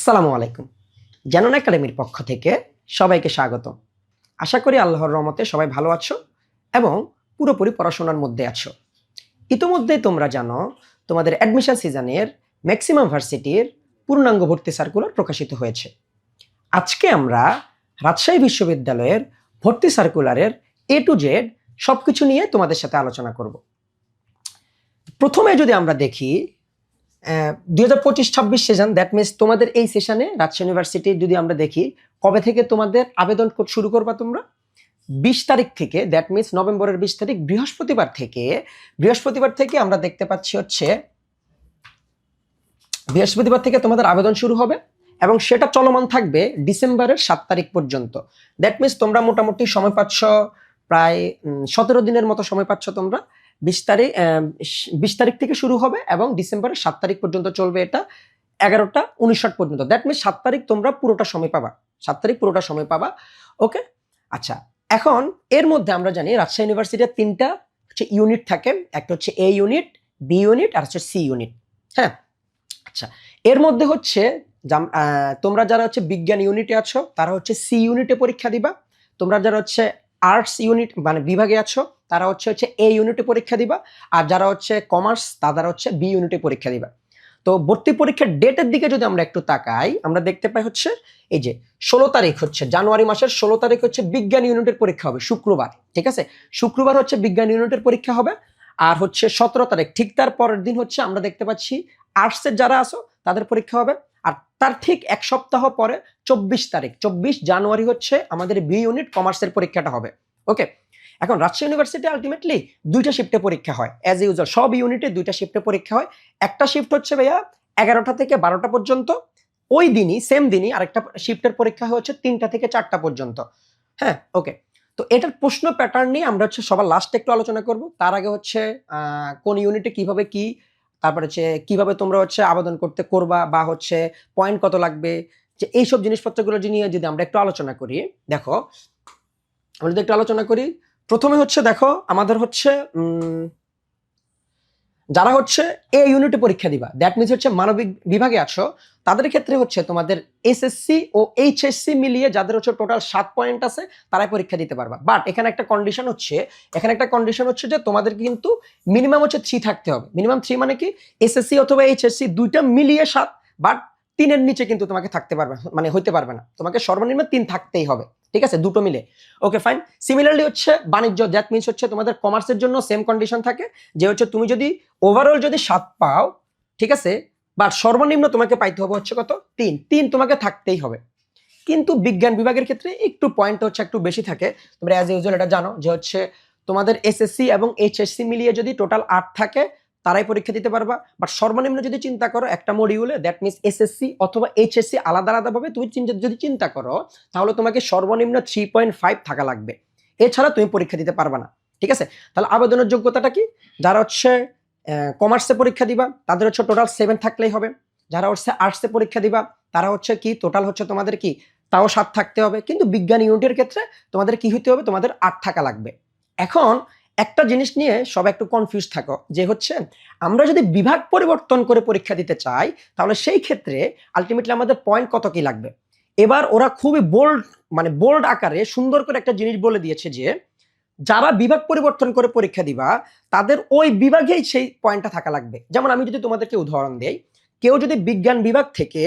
আসসালামু আলাইকুম। জানুন একাডেমির পক্ষ থেকে সবাইকে স্বাগত। আশা করি আল্লাহর রহমতে সবাই ভালো আছো এবং পুরোপুরি পড়াশোনার মধ্যে আছো। ইতোমধ্যে তোমরা জানো, তোমাদের অ্যাডমিশন সিজনের ম্যাক্সিমাম ভার্সিটির পূর্ণাঙ্গ ভর্তি সার্কুলার প্রকাশিত হয়েছে। আজকে আমরা রাজশাহী বিশ্ববিদ্যালয়ের ভর্তি সার্কুলারের এ টু জেড সব কিছু নিয়ে তোমাদের সাথে আলোচনা করব। প্রথমে যদি আমরা দেখি দুই হাজার পঁচিশ, ছাব্বিশ সেশন দ্যাট মিনস তোমাদের এই সেশনে রাজশাহী ইউনিভার্সিটি যদি আমরা দেখি, কবে থেকে তোমাদের আবেদন শুরু করবা তোমরা? বিশ তারিখ থেকে দ্যাট মিনস নভেম্বরের বিশ তারিখ, বৃহস্পতিবার থেকে বৃহস্পতিবার থেকে আমরা দেখতে পাচ্ছি হচ্ছে, বৃহস্পতিবার থেকে তোমাদের আবেদন শুরু হবে এবং সেটা চলমান থাকবে ডিসেম্বরের সাত তারিখ পর্যন্ত। দ্যাট মিনস তোমরা মোটামুটি সময় পাচ্ছ, প্রায় সতেরো দিনের মতো সময় পাচ্ছ তোমরা। বিশ তারিখ বিশ তারিখ থেকে শুরু হবে এবং ডিসেম্বরের সাত তারিখ পর্যন্ত চলবে এটা। এগারোটা উনিশ পর্যন্ত। দ্যাট মিনস সাত তারিখ তোমরা পুরোটা সময় পাবা। সাত তারিখ পুরোটা সময় পাবা। ওকে আচ্ছা এখন এর মধ্যে আমরা জানি রাজশাহী ইউনিভার্সিটির তিনটা হচ্ছে ইউনিট থাকে। একটা হচ্ছে এ ইউনিট বি ইউনিট আর হচ্ছে সি ইউনিট হ্যাঁ? আচ্ছা এর মধ্যে হচ্ছে তোমরা যারা হচ্ছে বিজ্ঞান ইউনিটে আছো, তারা হচ্ছে সি ইউনিটে পরীক্ষা দিবা। তোমরা যারা হচ্ছে আর্টস ইউনিট মানে বিভাগে আছো, তারা হচ্ছে হচ্ছে এ ইউনিটে পরীক্ষা দিবা, আর যারা হচ্ছে কমার্স তারা হচ্ছে বি ইউনিটে পরীক্ষা দিবা। তো ভর্তি পরীক্ষার ডেটের দিকে যদি আমরা একটু তাকাই, আমরা দেখতে পাই হচ্ছে, এই যে ষোলো তারিখ হচ্ছে, জানুয়ারি মাসের ষোলো তারিখ হচ্ছে বিজ্ঞান ইউনিটের পরীক্ষা হবে, শুক্রবার, ঠিক আছে? শুক্রবার হচ্ছে বিজ্ঞান ইউনিটের পরীক্ষা হবে, আর হচ্ছে সতেরো তারিখ, ঠিক তার পরের দিন হচ্ছে আমরা দেখতে পাচ্ছি আর্টসের যারা আসো তাদের পরীক্ষা হবে। তার ঠিক এক সপ্তাহ পরে চব্বিশ তারিখ, চব্বিশ জানুয়ারি হচ্ছে আমাদের বি ইউনিট কমার্সের পরীক্ষাটা হবে। ওকে এখন রাজশাহী ইউনিভার্সিটি আলটিমেটলি দুইটা শিফটে পরীক্ষা হয়। অ্যাজ ইউজুয়াল সব ইউনিটে দুইটা শিফটে পরীক্ষা হয়। একটা শিফট হচ্ছে ভাইয়া এগারোটা থেকে বারোটা পর্যন্ত। ওই দিনই সেম দিনই আরেকটা শিফটের পরীক্ষা হচ্ছে তিনটা থেকে চারটা পর্যন্ত। হ্যাঁ? ওকে তো এটার প্রশ্ন প্যাটার্ন নিয়ে আমরা হচ্ছে সবার লাস্টে একটু আলোচনা করব। তার আগে হচ্ছে কোন ইউনিটে কীভাবে কি তারপরে হচ্ছে কীভাবে তোমরা হচ্ছে আবেদন করতে করবা বা হচ্ছে পয়েন্ট কত লাগবে? যে এইসব জিনিসপত্রগুলো নিয়ে যদি আমরা একটু আলোচনা করি, দেখো, আমরা যদি একটু আলোচনা করি, প্রথমে হচ্ছে দেখো আমাদের হচ্ছে যারা হচ্ছে এ ইউনিটে পরীক্ষা দিবা দ্যাট মিনস হচ্ছে মানবিক বিভাগে আছো তাদের ক্ষেত্রে হচ্ছে তোমাদের এসএসসি ও এইচএসসি মিলিয়ে যাদের হচ্ছে টোটাল সাত পয়েন্ট আছে, তারাই পরীক্ষা দিতে পারবা। বাট এখানে একটা কন্ডিশন হচ্ছে, এখানে একটা কন্ডিশন হচ্ছে যে তোমাদের কিন্তু মিনিমাম হচ্ছে থ্রি থাকতে হবে। মিনিমাম থ্রি মানে কি? এসএসসি অথবা এইচএসসি দুইটা মিলিয়ে সাত বাট তিনের নিচে কিন্তু তোমাকে থাকতে পারবে মানে হইতে পারবে না। তোমাকে সর্বনিম্ন তিন থাকতেই হবে, ঠিক আছে? দুটো মিলে। ওকে ফাইন সিমিলারলি হচ্ছে বাণিজ্য দ্যাট মিনস হচ্ছে তোমাদের কমার্সের জন্য সেম কন্ডিশন থাকে, যে হচ্ছে তুমি যদি ওভারঅল যদি সাত পাও, ঠিক আছে? বাট সর্বনিম্ন তোমাকে পাইতে হবে হচ্ছে কত? তিন। তিন তোমাকে থাকতেই হবে। কিন্তু বিজ্ঞান বিভাগের ক্ষেত্রে একটু পয়েন্ট হচ্ছে একটু বেশি থাকে। তোমরা অ্যাজ ইউজুয়াল এটা জানো যে হচ্ছে তোমাদের এসএসসি এবং এইচএসসি মিলিয়ে যদি টোটাল আট থাকে, তারাই পরীক্ষা দিতে পারবা। বাট সর্বনিম্ন যদি চিন্তা করো একটা মডিউলে দ্যাট মিনস এসএসসি অথবা এইচএসসি আলাদা আলাদাভাবে তুমি যদি চিন্তা করো, তাহলে তোমাকে সর্বনিম্ন থ্রি পয়েন্ট ফাইভ থাকা লাগবে। এছাড়া তুমি পরীক্ষা দিতে পারবে না। ঠিক আছে? তাহলে আবেদনের যোগ্যতাটা কি? যারা হচ্ছে কমার্সে পরীক্ষা দিবা, তাদের হচ্ছে টোটাল সেভেন থাকলেই হবে। যারা হচ্ছে আর্টসে পরীক্ষা দিবা, তারা হচ্ছে কি টোটাল হচ্ছে তোমাদের কি, তাও সাত থাকতে হবে। কিন্তু বিজ্ঞান ইউনিটের ক্ষেত্রে তোমাদের কি হতে হবে, তোমাদের আট থাকা লাগবে। এখন একটা জিনিস নিয়ে সব একটু কনফিউজ থাকো, যে হচ্ছে আমরা যদি বিভাগ পরিবর্তন করে পরীক্ষা দিতে চাই, তাহলে সেই ক্ষেত্রে আলটিমেটলি আমাদের পয়েন্ট কত কি লাগবে? এবার ওরা খুবই বোল্ড মানে বোল্ড আকারে সুন্দর করে একটা জিনিস বলে দিয়েছে যে যারা বিভাগ পরিবর্তন করে পরীক্ষা দিবা, তাদের ওই বিভাগেই সেই পয়েন্টটা থাকা লাগবে। যেমন আমি যদি তোমাদেরকে উদাহরণ দেই, কেউ যদি বিজ্ঞান বিভাগ থেকে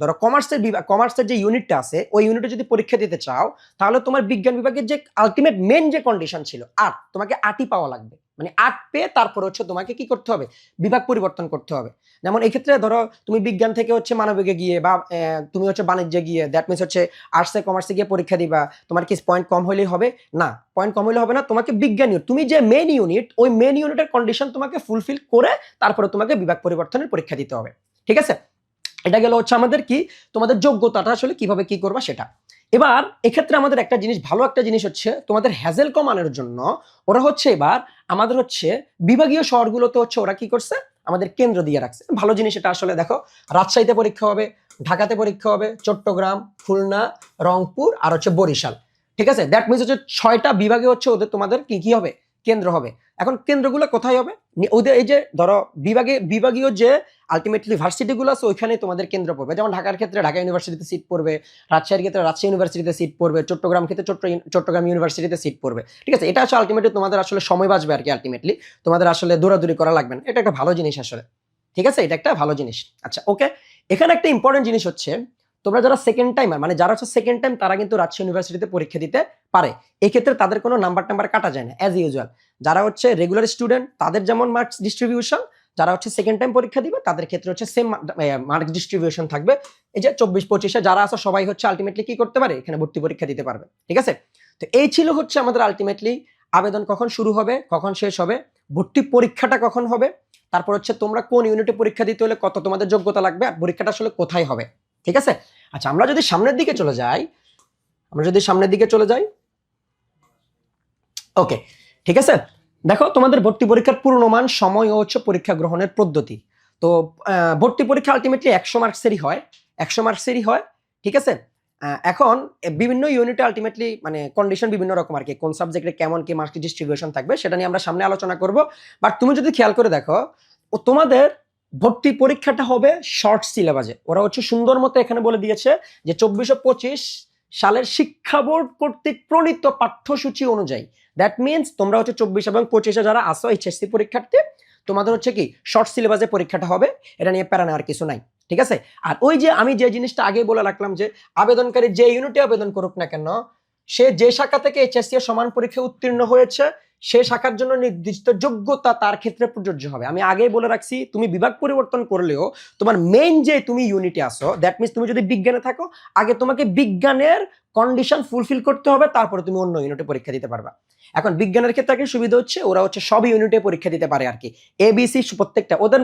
ধরো কমার্সের বিভাগ কমার্সের যে ইউনিটটা আছে, ওই ইউনিটে যদি পরীক্ষা দিতে চাও, তাহলে তোমার বিজ্ঞান বিভাগের যে আলটিমেট মেন যে কন্ডিশন ছিল আর্ট তোমাকে আটই পাওয়া লাগবে। মানে আট পেয়ে তারপর হচ্ছে তোমাকে কি করতে হবে? বিভাগ পরিবর্তন করতে হবে। যেমন এক্ষেত্রে ধরো তুমি বিজ্ঞান থেকে হচ্ছে মানবিকে গিয়ে বা তুমি হচ্ছে বাণিজ্যে গিয়ে দ্যাট মিনস হচ্ছে আর্টসে কমার্সে গিয়ে পরীক্ষা দিবা, তোমার কি পয়েন্ট কম হলেই হবে? না পয়েন্ট কম হলে হবে না, তোমাকে বিজ্ঞান ইউনিট তুমি যে মেন ইউনিট ওই মেন ইউনিটের কন্ডিশন তোমাকে ফুলফিল করে তারপরে তোমাকে বিভাগ পরিবর্তনের পরীক্ষা দিতে হবে। ঠিক আছে? এটা গেল হচ্ছে আমাদের কি? তোমাদের যোগ্যতাটা আসলে কীভাবে কি করবা সেটা। এবার এক্ষেত্রে আমাদের একটা জিনিস, ভালো একটা জিনিস হচ্ছে তোমাদের হ্যাজেল কমানোর জন্য ওরা হচ্ছে এবার আমাদের হচ্ছে বিভাগীয় শহরগুলোতে হচ্ছে ওরা কি করছে? আমাদের কেন্দ্র দিয়ে রাখছে। ভালো জিনিস এটা আসলে দেখো, রাজশাহীতে পরীক্ষা হবে, ঢাকাতে পরীক্ষা হবে, চট্টগ্রাম, খুলনা, রংপুর আর হচ্ছে বরিশাল। ঠিক আছে? দ্যাট মিনস হচ্ছে ছয়টা বিভাগে হচ্ছে ওদের তোমাদের কি কি হবে? কেন্দ্র হবে। এখন কেন্দ্রগুলো কোথায় হবে? ওদের এই যে ধরো বিভাগে, বিভাগীয় যে আলটিমেটলি ভার্সিটিগুলো আছে, ওইখানে তোমাদের কেন্দ্র পড়বে। যেমন ঢাকার ক্ষেত্রে ঢাকা ইউনিভার্সিটিতে সিট পড়বে, রাজশাহীর ক্ষেত্রে রাজশাহী ইউনিভার্সিটিতে সিট পড়বে, চট্টগ্রাম ক্ষেত্রে চট্টগ্রাম ইউনিভার্সিটিতে সিট পড়বে। ঠিক আছে? এটা আসলে আলটিমেটলি তোমাদের আসলে সময় বাঁচবে আর কি আলটিমেটলি তোমাদের আসলে দৌড়াদৌড়ি করা লাগবে না। এটা একটা ভালো জিনিস আসলে। ঠিক আছে? এটা একটা ভালো জিনিস। আচ্ছা ওকে এখানে একটা ইম্পর্টেন্ট জিনিস হচ্ছে তোমরা যারা সেকেন্ড টাইমার মানে যারা হচ্ছে সেকেন্ড টাইম তারা কিন্তু রাজশাহী ইউনিভার্সিটিতে পরীক্ষা দিতে পারে। এক্ষেত্রে তাদের কোনো নাম্বার টাম্বার কাটা যায় না অ্যাজ ইউজুয়াল যারা হচ্ছে রেগুলার স্টুডেন্ট তাদের যেমন মার্কস ডিস্ট্রিবিউশন যারা হচ্ছে সেকেন্ড টাইম পরীক্ষা দিবে, তাদের ক্ষেত্রে হচ্ছে সেম মার্কস ডিস্ট্রিবিউশন থাকবে। এই যে চব্বিশ পঁচিশে যারা আছে, সবাই হচ্ছে আলটিমেটলি কি করতে পারে? এখানে ভর্তি পরীক্ষা দিতে পারবে। ঠিক আছে? তো এই ছিল হচ্ছে আমাদের আলটিমেটলি আবেদন কখন শুরু হবে, কখন শেষ হবে, ভর্তি পরীক্ষাটা কখন হবে, তারপর হচ্ছে তোমরা কোন ইউনিটে পরীক্ষা দিতে হলে কত তোমাদের যোগ্যতা লাগবে, আর পরীক্ষাটা আসলে কোথায় হবে। ঠিক আছে? আচ্ছা আমরা যদি সামনের দিকে চলে যাই, আমরা যদি সামনের দিকে চলে যাই। ওকে ঠিক আছে? দেখো, তোমাদের ভর্তি পরীক্ষার পূর্ণমান সময় ও হচ্ছে পরীক্ষা গ্রহণের পদ্ধতি। তো ভর্তি পরীক্ষা আলটিমেটলি একশো মার্কসেরই হয়। একশো মার্কসেরই হয়, ঠিক আছে? এখন বিভিন্ন ইউনিটে আলটিমেটলি মানে কন্ডিশন বিভিন্ন রকম আর কি, কোন সাবজেক্টে কেমন, কি মার্কস ডিস্ট্রিবিউশন থাকবে, সেটা নিয়ে আমরা সামনে আলোচনা করব। বাট তুমি যদি খেয়াল করে দেখো তোমাদের ভর্তি পরীক্ষাটা হবে শর্ট সিলেবাসে ওরা হচ্ছে সুন্দর মতো এখানে বলে দিয়েছে যে চব্বিশশো পঁচিশ সালের শিক্ষা বোর্ড কর্তৃক প্রণীত পাঠ্যসূচি অনুযায়ী। দ্যাট মিনস তোমরা হচ্ছে চব্বিশ এবং পঁচিশে যারা আসো এইচএসসি পরীক্ষার্থী, তোমাদের হচ্ছে কি শর্ট সিলেবাসে পরীক্ষাটা হবে। এটা নিয়ে প্যারা নেওয়ার কিছু নাই, ঠিক আছে? আর ওই যে আমি যে জিনিসটা আগে বলে রাখলাম যে আবেদনকারী যে ইউনিটে আবেদন করুক না কেন সে যে শাখা থেকে এইচএসসি সমান পরীক্ষায় উত্তীর্ণ হয়েছে, সে শাখার জন্য নির্দিষ্ট যোগ্যতা তার ক্ষেত্রে প্রযোজ্য হবে। আমি আগেই বলে রাখছি, তুমি বিভাগ পরিবর্তন করলেও তোমার মেইন যে তুমি ইউনিটে আসো দ্যাট মিনস তুমি যদি বিজ্ঞানে থাকো, আগে তোমাকে বিজ্ঞানের কন্ডিশন ফুলফিল করতে হবে, তারপরে তুমি অন্য ইউনিটে পরীক্ষা দিতে পারবা। এখন বিজ্ঞানের ক্ষেত্রে সুবিধা হচ্ছে? ওরা হচ্ছে সব ইউনিটে পরীক্ষা দিতে পারে আর কি এবিসি প্রত্যেকটা। ওদের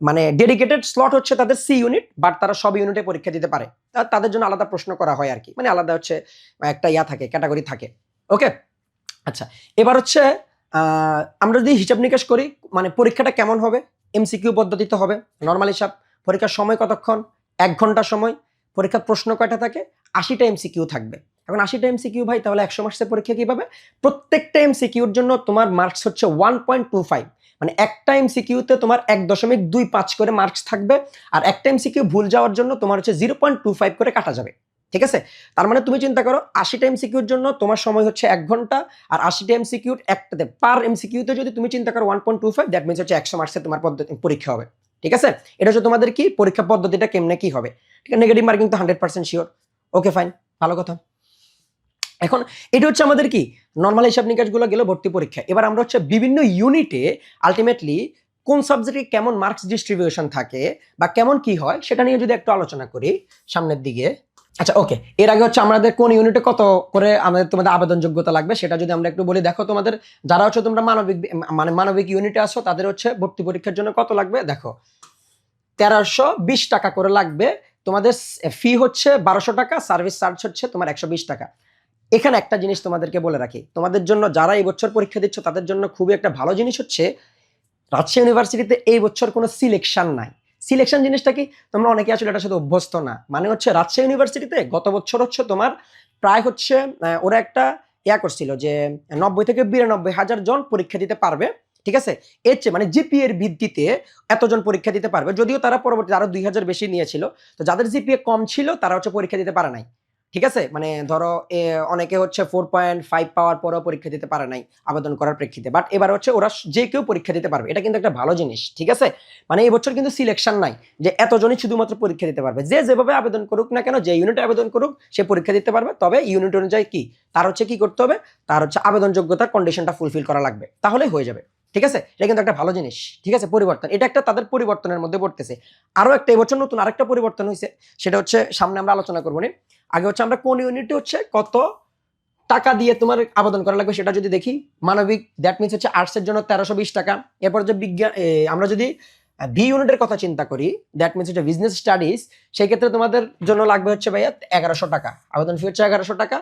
মানে ডেডিকেটেড স্লট হচ্ছে তাদের সি ইউনিট বাট তারা সব ইউনিটে পরীক্ষা দিতে পারে। তাদের জন্য আলাদা প্রশ্ন করা হয় আর কি। মানে আলাদা হচ্ছে, একটা ইয়া থাকে ক্যাটাগরি থাকে। ওকে আচ্ছা এবার হচ্ছে আমরা যদি হিসাব নিকাশ করি মানে পরীক্ষাটা কেমন হবে? এমসিকিউ পদ্ধতিতে হবে। নর্মাল হিসাব, পরীক্ষার সময় কতক্ষণ? এক ঘণ্টা সময়। পরীক্ষার প্রশ্ন কয়টা থাকে? আশিটা এমসিকিউ থাকবে। এখন আশিটা এমসিকিউ ভাই, তাহলে একশো মার্কসের পরীক্ষা কীভাবে? প্রত্যেকটা এমসিকিউর জন্য তোমার মার্কস হচ্ছে ওয়ান পয়েন্ট টু ফাইভ মানে একটা এমসিকিউতে তোমার এক দশমিক দুই পাঁচ করে মার্কস থাকবে, আর একটা এমসিকিউ ভুল যাওয়ার জন্য তোমার হচ্ছে জিরো পয়েন্ট টু ফাইভ করে কাটা যাবে, ঠিক আছে? তার মানে তুমি চিন্তা করো আশিটা এমসিকিউর জন্য তোমার সময় হচ্ছে এক ঘণ্টা, আর আশিটা এমসিকিউর একটাতে পার এমসিকিউতে যদি তুমি চিন্তা করো one point two five that means হচ্ছে একশো মার্কসের তোমার পদ্ধতি পরীক্ষা হবে, ঠিক আছে? এটা হচ্ছে তোমাদের কি পরীক্ষা পদ্ধতিটা কেমনে কি হবে, ঠিক আছে? নেগেটিভ মার্কিং তো hundred percent sure okay fine ভালো কথা। এখন এটা হচ্ছে আমাদের কি নর্মাল হিসাব নিকাশগুলো গেল ভর্তি পরীক্ষা। এবার আমরা হচ্ছে বিভিন্ন ইউনিটে আলটিমেটলি কোন সাবজেক্টে কেমন মার্কস ডিস্ট্রিবিউশন থাকে বা কেমন কি হয় সেটা নিয়ে যদি একটু আলোচনা করি সামনের দিকে। আচ্ছা ওকে এর আগে হচ্ছে আমাদের কোন ইউনিটে কত করে আমাদের তোমাদের আবেদন যোগ্যতা লাগবে সেটা যদি আমরা একটু বলি, দেখো তোমাদের যারা হচ্ছে তোমরা মানবিক মানে মানবিক ইউনিটে আসো তাদের হচ্ছে ভর্তি পরীক্ষার জন্য কত লাগবে? দেখো, তেরোশো বিশ টাকা করে লাগবে। তোমাদের ফি হচ্ছে বারোশো টাকা সার্ভিস চার্জ হচ্ছে তোমার একশো বিশ টাকা। এখানে একটা জিনিস তোমাদেরকে বলে রাখি। তোমাদের জন্য যারা এই বছর পরীক্ষা দিচ্ছ, তাদের জন্য খুবই একটা ভালো জিনিস হচ্ছে, রাজশাহী ইউনিভার্সিটিতে এই বছর কোনো সিলেকশন নাই। সিলেকশন জিনিসটা কি? তোমরা অনেকে আসলে এটার সাথে অভ্যস্ত না। মানে হচ্ছে রাজশাহী ইউনিভার্সিটিতে গত বছর হচ্ছে তোমার প্রায় হচ্ছে ওরা একটা ইয়া করছিল যে, নব্বই থেকে বিরানব্বই হাজার জন পরীক্ষা দিতে পারবে, ঠিক আছে? এর চেয়ে মানে জিপিএ এর ভিত্তিতে এতজন পরীক্ষা দিতে পারবে। যদিও তারা পরবর্তী আরও দুই হাজার বেশি নিয়েছিল, তো যাদের জিপিএ কম ছিল, তারা হচ্ছে পরীক্ষা দিতে পারে নাই। ঠিক আছে? মানে ধরো অনেকে হচ্ছে ফোর পয়েন্ট ফাইভ পাওয়ার পরেও পরীক্ষা দিতে পারে নাই, আবেদন করার প্রেক্ষিতে। বাট এবার হচ্ছে ওরা যে কেউ পরীক্ষা দিতে পারবে, এটা কিন্তু একটা ভালো জিনিস, ঠিক আছে? মানে এই বছর কিন্তু সিলেকশন নাই, যে এতজনই শুধুমাত্র পরীক্ষা দিতে পারবে। যে যেভাবে আবেদন করুক না কেন, যে ইউনিটে আবেদন করুক, সে পরীক্ষা দিতে পারবে। তবে ইউনিট অনুযায়ী কি? তার হচ্ছে কি করতে হবে? তার হচ্ছে আবেদন যোগ্যতার কন্ডিশনটা ফুলফিল করা লাগবে। তাহলে হয়ে যাবে। ঠিক আছে? এটা কিন্তু একটা ভালো জিনিস। ঠিক আছে? পরিবর্তন। এটা একটা তাদের পরিবর্তনের মধ্যে পড়তেছে। আরও একটা এবছর নতুন আরেকটা পরিবর্তন হয়েছে সেটা হচ্ছে সামনে আমরা আলোচনা করব আগে হচ্ছে আমরা কোন ইউনিটে হচ্ছে কত টাকা দিয়ে তোমার আবেদন করা লাগবে সেটা যদি দেখি। মানবিক দ্যাট মিনস হচ্ছে আর্টসের জন্য তেরোশো বিশ টাকা। এরপর যে বিজ্ঞান আমরা যদি বি ইউনিটের কথা চিন্তা করি দ্যাট মিনস হচ্ছে বিজনেস স্টাডিজ সেই ক্ষেত্রে তোমাদের জন্য লাগবে হচ্ছে ভাইয়া এগারোশো টাকা। আবেদন ফি হচ্ছে এগারোশো টাকা।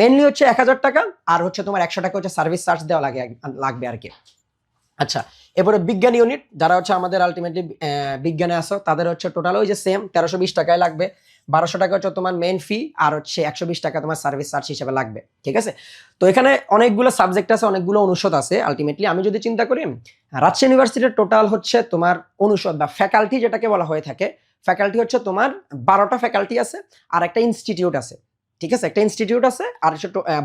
মেনলি হচ্ছে এক হাজার টাকা। আর হচ্ছে তোমার একশো টাকা হচ্ছে সার্ভিস চার্জ দেওয়া লাগে লাগবে আর কি। আচ্ছা এরপরে বিজ্ঞান ইউনিট যারা হচ্ছে আমাদের আলটিমেটলি বিজ্ঞানে আসো তাদের হচ্ছে টোটাল ওই যে সেম তেরোশো বিশ টাকায় লাগবে। বারোশো টাকা হচ্ছে তোমার মেন ফি আর হচ্ছে একশো বিশ টাকা তোমার সার্ভিস চার্জ হিসেবে লাগবে, ঠিক আছে? তো এখানে অনেকগুলো সাবজেক্ট আছে, অনেকগুলো অনুষদ আছে আলটিমেটলি আমি যদি চিন্তা করি, রাজশাহী ইউনিভার্সিটির টোটাল হচ্ছে তোমার অনুষদ বা ফ্যাকাল্টি যেটাকে বলা হয়ে থাকে ফ্যাকাল্টি হচ্ছে তোমার বারোটা ফ্যাকাল্টি আছে, আর একটা ইনস্টিটিউট আছে। ঠিক আছে? একটা ইনস্টিটিউট আছে, আর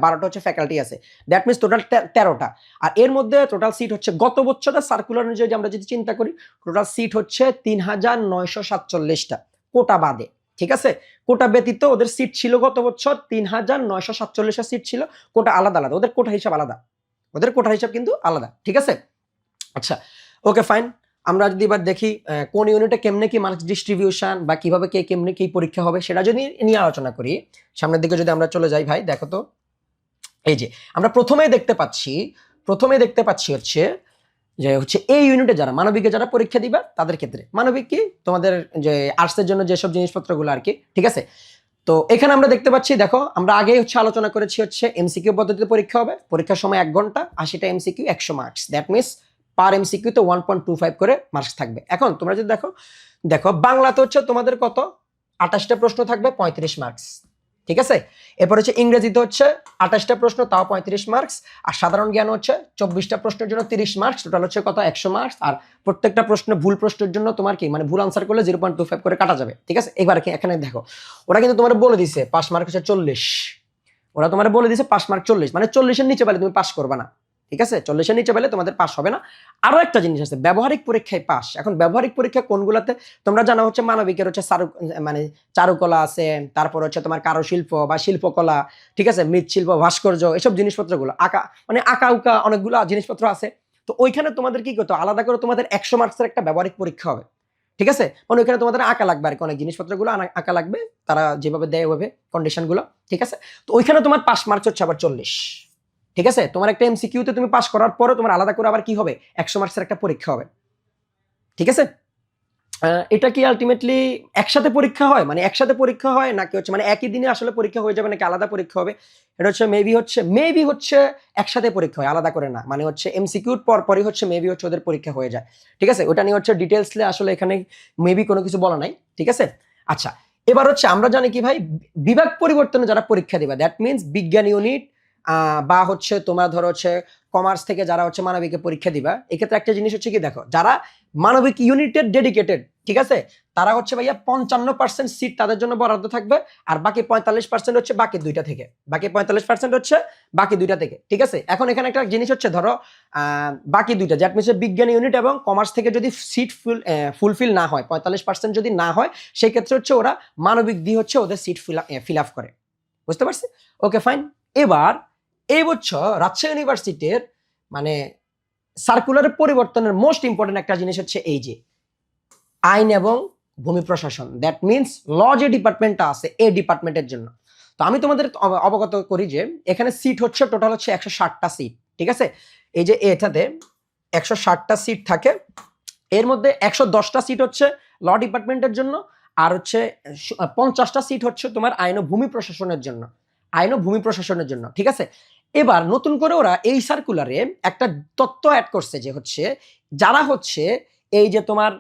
বারোটা হচ্ছে ফ্যাকাল্টি আছে। দ্যাট মিনস টোটাল তেরোটা। আর এর মধ্যে টোটাল সিট হচ্ছে গত বছরের সার্কুলার অনুযায়ী আমরা যদি চিন্তা করি টোটাল সিট হচ্ছে তিন হাজার নয়শো সাতচল্লিশটা কোটা বাদে। ঠিক আছে? কোটা ব্যতীত ওদের সিট ছিল গত বছর তিন হাজার নয়শো সাতচল্লিশটা সিট ছিল, কোটা আলাদা আলাদা। ওদের কোটা হিসাব আলাদা। ওদের কোটা হিসাব কিন্তু আলাদা। ঠিক আছে? আচ্ছা ওকে ফাইন আমরা যদি এবার দেখি কোন ইউনিটে কেমনে কি মার্কস ডিস্ট্রিবিউশন বা কীভাবে কে কেমনে কি পরীক্ষা হবে সেটা যদি নিয়ে আলোচনা করি, সামনের দিকে যদি আমরা চলে যাই ভাই, দেখো তো, এই যে আমরা প্রথমেই দেখতে পাচ্ছি, প্রথমেই দেখতে পাচ্ছি হচ্ছে যে হচ্ছে এই ইউনিটে যারা, মানবিকে যারা পরীক্ষা দিবা, তাদের ক্ষেত্রে। মানবিক কি? তোমাদের যে আর্টসের জন্য যেসব জিনিসপত্রগুলো আর কি, ঠিক আছে? তো এখানে আমরা দেখতে পাচ্ছি, দেখো, আমরা আগে হচ্ছে আলোচনা করেছি হচ্ছে এমসিকিউ পদ্ধতিতে পরীক্ষা হবে। পরীক্ষার সময় এক ঘণ্টা, আশিটা এমসিকিউ একশো marks that means per MCQ তো ওয়ান পয়েন্ট টু ফাইভ করে মার্কস থাকবে। এখন তোমরা যদি দেখো দেখো, বাংলাতে হচ্ছে তোমাদের কত? আঠাশটা প্রশ্ন থাকবে, পঁয়ত্রিশ মার্কস ঠিক আছে? এরপর হচ্ছে ইংরেজিতে হচ্ছে আঠাশটা প্রশ্ন, তাও পঁয়ত্রিশ মার্কস আর সাধারণ জ্ঞান হচ্ছে চব্বিশটা প্রশ্নের জন্য তিরিশ মার্কস টোটাল হচ্ছে কত? একশো মার্কস আর প্রত্যেকটা প্রশ্ন, ভুল প্রশ্নের জন্য তোমার কি? মানে ভুল আনসার করলে জিরো পয়েন্ট টু ফাইভ করে কাটা যাবে। ঠিক আছে? এবার কি এখানে দেখো, ওরা কিন্তু তোমার বলে দিছে, পাস মার্ক হচ্ছে চল্লিশ। ওরা তোমার বলে দিছে পাস মার্ক চল্লিশ। মানে চল্লিশের নিচে পেলে তুমি পাস করবে না। ঠিক আছে? চল্লিশের নিচে পেলে তোমাদের পাস হবে না। আরও একটা জিনিস আছে, ব্যবহারিক পরীক্ষায় পাস এখন ব্যবহারিক পরীক্ষা কোনগুলোতে? তোমরা জানা হচ্ছে মানবিকের হচ্ছে চারু মানে চারুকলা আছে, তারপর হচ্ছে তোমার কারুশিল্প বা শিল্পকলা, ঠিক আছে? মৃৎশিল্প, ভাস্কর্য, এসব জিনিসপত্রগুলো, আঁকা মানে আঁকা, উকা অনেকগুলো জিনিসপত্র আছে। তো ওইখানে তোমাদের কি করতে? আলাদা করে তোমাদের একশো মার্কসের একটা ব্যবহারিক পরীক্ষা হবে। ঠিক আছে? মানে ওইখানে তোমাদের আঁকা লাগবে আর কি, অনেক জিনিসপত্রগুলো আঁকা লাগবে। তারা যেভাবে দেয় ওভাবে কন্ডিশনগুলো ঠিক আছে? তো ওইখানে তোমার পাঁচ মার্কস হচ্ছে আবার চল্লিশ। ঠিক আছে? তোমার একটা এমসিকিউতে তুমি পাস করার পরে তোমার আলাদা করে আবার কি হবে? একশো মার্কসের একটা পরীক্ষা হবে। ঠিক আছে? এটা কি আলটিমেটলি একসাথে পরীক্ষা হয়? মানে একসাথে পরীক্ষা হয় নাকি হচ্ছে মানে একই দিনে আসলে পরীক্ষা হয়ে যাবে নাকি আলাদা পরীক্ষা হবে? এটা হচ্ছে মেবি হচ্ছে মেবি হচ্ছে একসাথে পরীক্ষা হয়, আলাদা করে না। মানে হচ্ছে এমসিকিউর পর পরই হচ্ছে মেবি হচ্ছে ওদের পরীক্ষা হয়ে যায়। ঠিক আছে? ওটা নিয়ে হচ্ছে ডিটেলসলে আসলে এখানে মেবি কোনো কিছু বলা নাই। ঠিক আছে? আচ্ছা এবার হচ্ছে আমরা জানি কি ভাই? বিভাগ পরিবর্তনে যারা পরীক্ষা দিবে দ্যাট মিনস বিজ্ঞান ইউনিট বা হচ্ছে তোমার ধরো হচ্ছে কমার্স থেকে যারা হচ্ছে মানবিকে পরীক্ষা দিবা, এক্ষেত্রে একটা জিনিস হচ্ছে কি দেখো, যারা মানবিক ইউনিটের ডেডিকেটেড ঠিক আছে? তারা হচ্ছে ভাইয়া পঞ্চান্ন পার্সেন্ট সিট তাদের জন্য বরাদ্দ থাকবে, আর বাকি পঁয়তাল্লিশ পার্সেন্ট হচ্ছে বাকি দুইটা থেকে। বাকি পঁয়তাল্লিশ পার্সেন্ট হচ্ছে বাকি দুইটা থেকে, ঠিক আছে? এখন এখানে একটা জিনিস হচ্ছে ধরো বাকি দুইটা দ্যাট মিনস বিজ্ঞান ইউনিট এবং কমার্স থেকে যদি সিট ফুল ফুলফিল না হয়, পঁয়তাল্লিশ পার্সেন্ট যদি না হয় সেই ক্ষেত্রে হচ্ছে ওরা মানবিক দিয়ে হচ্ছে ওদের সিট ফিল ফিল আপ করে। বুঝতে পারছি? ওকে ফাইন এবার এই বছর রাজশাহী ইউনিভার্সিটির মানে সার্কুলারের পরিবর্তনের মোস্ট ইম্পর্টেন্ট একটা জিনিস হচ্ছে এই যে আইন এবং ভূমি প্রশাসন। দ্যাট মিনস ল যে ডিপার্টমেন্টটা আছে এই ডিপার্টমেন্টের জন্য। তো আমি তোমাদের অবগত করি যে এখানে সিট হচ্ছে টোটাল হচ্ছে একশো ষাটটা সিট ঠিক আছে? এই যে এটাতে একশো ষাটটা সিট থাকে, এর মধ্যে একশো দশটা সিট হচ্ছে ল ডিপার্টমেন্টের জন্য, আর হচ্ছে পঞ্চাশটা সিট হচ্ছে তোমার আইন ও ভূমি প্রশাসনের জন্য। আইন ও ভূমি প্রশাসনের জন্য, ঠিক আছে? এবার নতুন করে ওরা এই সার্কুলারে একটা তত্ত্ব অ্যাড করছে যে হচ্ছে, যারা হচ্ছে এই যে তোমার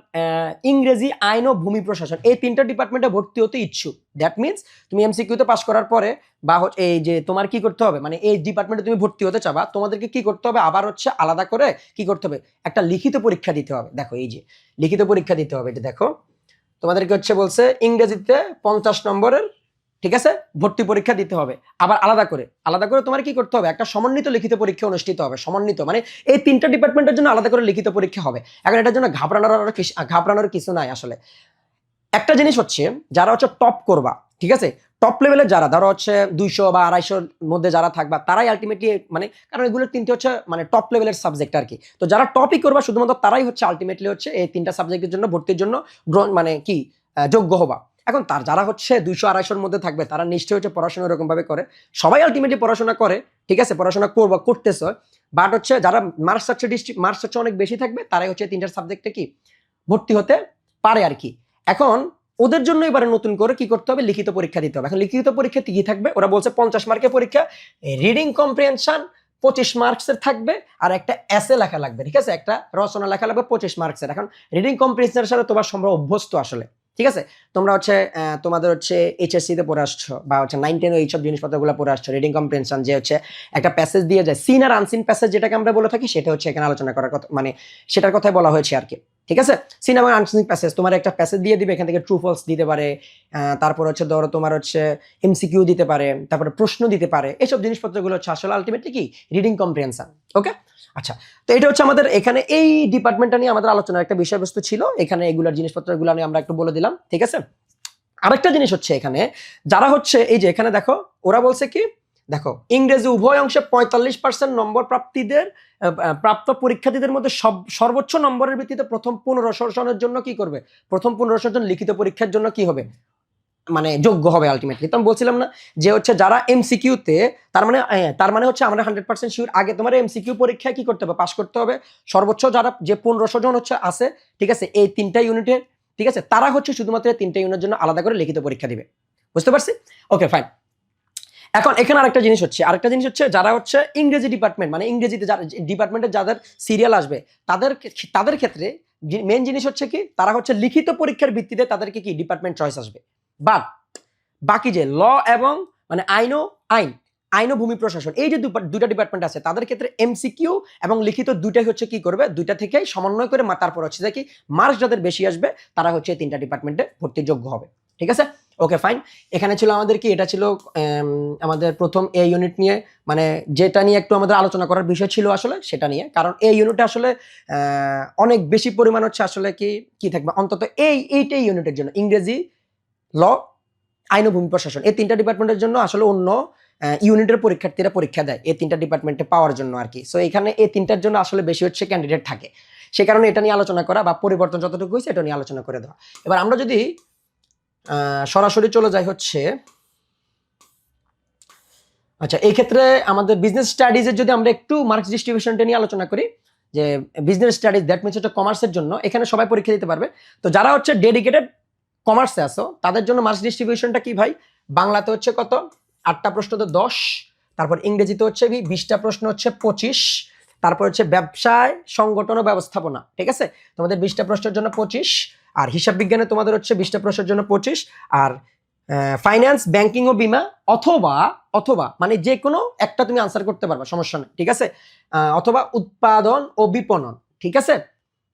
ইংরেজি আইন ও ভূমি প্রশাসন, এই তিনটা ডিপার্টমেন্টে ভর্তি হতে ইচ্ছুক। দ্যাট মিনস তুমি এমসিকিউতে পাস করার পরে বা এই যে তোমার কি করতে হবে? মানে এই ডিপার্টমেন্টে তুমি ভর্তি হতে চাবা, তোমাদেরকে কি করতে হবে? আবার হচ্ছে আলাদা করে কি করতে হবে? একটা লিখিত পরীক্ষা দিতে হবে। দেখো এই যে, লিখিত পরীক্ষা দিতে হবে। এটা দেখো, তোমাদেরকে হচ্ছে বলছে ইংরেজিতে পঞ্চাশ নম্বরের ঠিক আছে? ভর্তি পরীক্ষা দিতে হবে। আবার আলাদা করে। আলাদা করে তোমার কি করতে হবে? একটা সমন্বিত লিখিত পরীক্ষা অনুষ্ঠিত হবে, সমন্বিত। মানে এই তিনটা ডিপার্টমেন্টের জন্য আলাদা করে লিখিত পরীক্ষা হবে। এখন এটার জন্য ঘাবড়ানোর ঘাবড়ানোর কিছু নাই আসলে। একটা জিনিস হচ্ছে, যারা হচ্ছে টপ করবা, ঠিক আছে? টপ লেভেলে যারা, ধরো হচ্ছে দুইশো বা আড়াইশোর মধ্যে যারা থাকবা, তারাই আলটিমেটলি মানে কারণ এগুলো তিনটে হচ্ছে মানে টপ লেভেলের সাবজেক্ট আর কি। তো যারা টপই করবা, শুধুমাত্র তারাই হচ্ছে আলটিমেটলি হচ্ছে এই তিনটা সাবজেক্টের জন্য, ভর্তির জন্য মানে কি যোগ্য হবা। এখন তার যারা হচ্ছে দুইশো আড়াইশোর মধ্যে থাকবে, তারা নিশ্চয়ই হচ্ছে পড়াশোনা এরকম ভাবে করে। সবাই আলটিমেটলি পড়াশোনা করে, ঠিক আছে? পড়াশোনা করব, করতেছে। বাট হচ্ছে যারা মার্কস হচ্ছে ডিস্ট্রিক্ট মার্কস হচ্ছে অনেক বেশি থাকবে, তারাই হচ্ছে তিনটা সাবজেক্টে কি? ভর্তি হতে পারে আর কি। এখন ওদের জন্য এবারে নতুন করে কি করতে হবে? লিখিত পরীক্ষা দিতে হবে। এখন লিখিত পরীক্ষা কি থাকবে? ওরা বলছে পঞ্চাশ মার্কের পরীক্ষা রিডিং কম্প্রিহেনশন পঁচিশ মার্কসের থাকবে, আর একটা এসে লেখা লাগবে, ঠিক আছে? একটা রচনা লেখা লাগবে পঁচিশ মার্কসের এখন রিডিং কম্প্রিহেনশনের সাথে তোমার সম্ভব অভ্যস্ত আসলে। ঠিক আছে? তোমরা হচ্ছে তোমাদের হচ্ছে এইচএসসি তে পড়ে আসছো বা হচ্ছে নাইন টেন এইসব জিনিসপত্রগুলো পড়ে আসছো রিডিং কম্প্রেনশন যে হচ্ছে একটা প্যাসেজ দিয়ে যায়। সিন আর আনসিন প্যাসেজ যেটাকে আমরা বলে থাকি, সেটা হচ্ছে এখানে আলোচনা করার কথা মানে সেটার কথাই বলা হয়েছে আর কি। ঠিক আছে? সিন এবং আনসিন প্যাসেজ তোমার একটা প্যাসেজ দিয়ে দিবে, এখান থেকে ট্রু ফলস দিতে পারে তারপর হচ্ছে ধরো তোমার হচ্ছে এমসিকিউ দিতে পারে, তারপরে প্রশ্ন দিতে পারে এইসব জিনিসপত্রগুলো হচ্ছে আসলে আলটিমেটলি কি? রিডিং কম্প্রিহেনশন ওকে আচ্ছা তো এটা হচ্ছে আমাদের এখানে এই ডিপার্টমেন্টটা নিয়ে আমাদের আলোচনার একটা বিষয়বস্তু ছিল। এখানে এগুলার জিনিসপত্রগুলো নিয়ে আমরা একটু বলে দিলাম, ঠিক আছে? আরেকটা জিনিস হচ্ছে এখানে, যারা হচ্ছে এই যে এখানে দেখো, ওরা বলছে কি? দেখো, ইংরেজি উভয় অংশে পঁয়তাল্লিশ পার্সেন্ট নম্বর প্রাপ্তিদের প্রাপ্ত পরীক্ষার্থীদের মধ্যে সব সর্বোচ্চ নম্বরের ভিত্তিতে প্রথম পনেরো সনের জন্য কি করবে? প্রথম পনেরো জন লিখিত পরীক্ষার জন্য কি হবে? মানে যোগ্য হবে আলটিমেটলি তো আমি বলছিলাম না যে হচ্ছে যারা এমসিকিউতে তার মানে তার মানে হচ্ছে আমরা হান্ড্রেড পার্সেন্ট শিওর আগে তোমার এমসিকিউ পরীক্ষায় কি করতে হবে? পাশ করতে হবে। সর্বোচ্চ যারা যে পনেরোশো জন হচ্ছে আছে, ঠিক আছে, এই তিনটা ইউনিটের ঠিক আছে, তারা হচ্ছে শুধুমাত্র তিনটা ইউনিটের জন্য আলাদা করে লিখিত পরীক্ষা দিবে। বুঝতে পারছি? ওকে ফাইন এখন এখানে আরেকটা জিনিস হচ্ছে, আরেকটা জিনিস হচ্ছে যারা হচ্ছে ইংরেজি ডিপার্টমেন্ট মানে ইংরেজিতে যারা ডিপার্টমেন্টে যাদের সিরিয়াল আসবে, তাদের তাদের ক্ষেত্রে মেন জিনিস হচ্ছে কি, তারা হচ্ছে লিখিত পরীক্ষার ভিত্তিতে তাদেরকে কি ডিপার্টমেন্ট চয়েস আসবে। বাট বাকি যে ল এবং মানে আইন আইন আইন ও ভূমি প্রশাসন, এই যে দুটা ডিপার্টমেন্ট আছে, তাদের ক্ষেত্রে এমসিকিউ এবং লিখিত দুইটাই হচ্ছে কি করবে? দুইটা থেকে সমন্বয় করে তারপর হচ্ছে কি মার্কস যাদের বেশি আসবে, তারা হচ্ছে তিনটা ডিপার্টমেন্টে ভর্তির যোগ্য হবে। ঠিক আছে? ওকে ফাইন এখানে ছিল আমাদের কি? এটা ছিল আমাদের প্রথম এই ইউনিট নিয়ে মানে যেটা নিয়ে একটু আমাদের আলোচনা করার বিষয় ছিল আসলে, সেটা নিয়ে। কারণ এই ইউনিটে আসলে অনেক বেশি পরিমাণ হচ্ছে আসলে কি কি থাকবে? অন্তত এই, এইটাই ইউনিটের জন্য। ইংরেজি ল, আইন ও ভূমি প্রশাসন। এই তিনটা ডিপার্টমেন্টের জন্য আসলে অন্য ইউনিটের পরীক্ষার্থীরা পরীক্ষা দেয় এই তিনটা ডিপার্টমেন্টে পাওয়ার জন্য আর কি। সো এখানে এই তিনটার জন্য আসলে বেশি হচ্ছে ক্যান্ডিডেট থাকে। সে কারণে এটা নিয়ে আলোচনা করা বা পরিবর্তন যতটুকু হয়েছে এটা নিয়ে আলোচনা করে দেওয়া। এবার আমরা যদি সরাসরি চলে যাই হচ্ছে আচ্ছা এই ক্ষেত্রে আমাদের বিজনেস স্টাডিজের যদি আমরা একটু মার্কস ডিস্ট্রিবিউশনটা নিয়ে আলোচনা করি, যে বিজনেস স্টাডিজ দ্যাট মিনস হচ্ছে কমার্সের জন্য, এখানে সবাই পরীক্ষা দিতে পারবে। তো যারা হচ্ছে ডেডিকেটেড কমার্সে আসো তাদের জন্য মার্কস ডিস্ট্রিবিউশনটা কি ভাই? বাংলাতে হচ্ছে কত? আটটা প্রশ্ন তো দশ, তারপর ইংরেজিতে হচ্ছে বিশটা প্রশ্ন হচ্ছে পঁচিশ, তারপর হচ্ছে ব্যবসায়, সংগঠন ও ব্যবস্থাপনা, ঠিক আছে? তোমাদের বিশটা প্রশ্নের জন্য পঁচিশ, আর হিসাব বিজ্ঞানে তোমাদের হচ্ছে বিশটা প্রশ্নের জন্য পঁচিশ, আর ফাইন্যান্স ব্যাংকিং ও বিমা, অথবা অথবা মানে যে কোনো একটা তুমি আনসার করতে পারবা, সমস্যা নেই, ঠিক আছে? অথবা উৎপাদন ও বিপণন, ঠিক আছে?